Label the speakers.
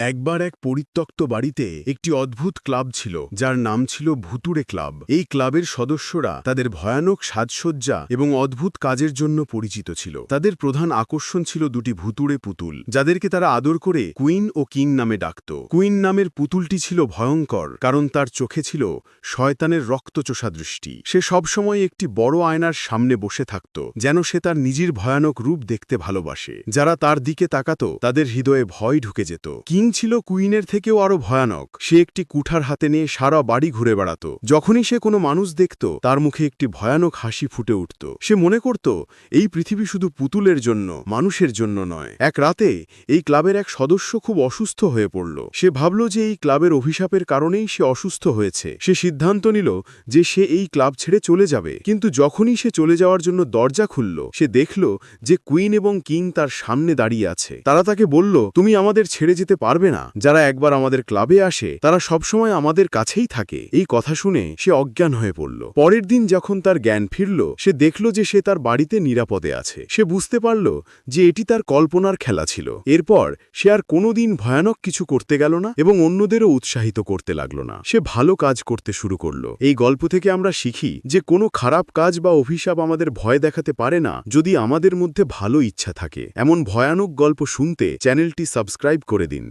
Speaker 1: একবার এক পরিত্যক্ত বাড়িতে একটি অদ্ভুত ক্লাব ছিল, যার নাম ছিল ভুতুড়ে ক্লাব। এই ক্লাবের সদস্যরা তাদের ভয়ানক সাজসজ্জা এবং অদ্ভুত কাজের জন্য পরিচিত ছিল। তাদের প্রধান আকর্ষণ ছিল দুটি ভুতুড়ে পুতুল, যাদেরকে তারা আদর করে কুইন ও কিং নামে ডাকত। কুইন নামের পুতুলটি ছিল ভয়ঙ্কর, কারণ তার চোখে ছিল শয়তানের রক্তচোষা দৃষ্টি। সে সবসময় একটি বড় আয়নার সামনে বসে থাকত, যেন সে তার নিজের ভয়ানক রূপ দেখতে ভালোবাসে। যারা তার দিকে তাকাত, তাদের হৃদয়ে ভয় ঢুকে যেত। কিং ছিল কুইনের থেকেও আরও ভয়ানক। সে একটি কুঠার হাতে নিয়ে সারা বাড়ি ঘুরে বেড়াত। যখনই সে কোনো মানুষ দেখত, তার মুখে একটি ভয়ানক হাসি ফুটে উঠত। সে মনে করত, এই পৃথিবী শুধু পুতুলের জন্য, মানুষের জন্য নয়। এক রাতে, এই ক্লাবের এক সদস্য খুব অসুস্থ হয়ে পড়ল। সে ভাবল যে এই ক্লাবের অভিশাপের কারণেই সে অসুস্থ হয়েছে। সে সিদ্ধান্ত নিল যে সে এই ক্লাব ছেড়ে চলে যাবে। কিন্তু যখনই সে চলে যাওয়ার জন্য দরজা খুলল, সে দেখল যে কুইন এবং কিং তার সামনে দাঁড়িয়ে আছে। তারা তাকে বলল, তুমি আমাদের ছেড়ে যেতে পারবে না। যারা একবার আমাদের ক্লাবে আসে, তারা সবসময় আমাদের কাছেই থাকে। এই কথা শুনে সে অজ্ঞান হয়ে পড়ল। পরের দিন যখন তার জ্ঞান ফিরল, সে দেখল যে সে তার বাড়িতে নিরাপদে আছে। সে বুঝতে পারল যে এটি তার কল্পনার খেলা ছিল। এরপর সে আর কোনোদিন ভয়ানক কিছু করতে গেল না এবং অন্যদেরও উৎসাহিত করতে লাগল না। সে ভালো কাজ করতে শুরু করল। এই গল্প থেকে আমরা শিখি যে কোনো খারাপ কাজ বা অভিশাপ আমাদের ভয় দেখাতে পারে না যদি আমাদের মধ্যে ভালো ইচ্ছা থাকে। এমন ভয়ানক গল্প শুনতে চ্যানেলটি সাবস্ক্রাইব করে দিন।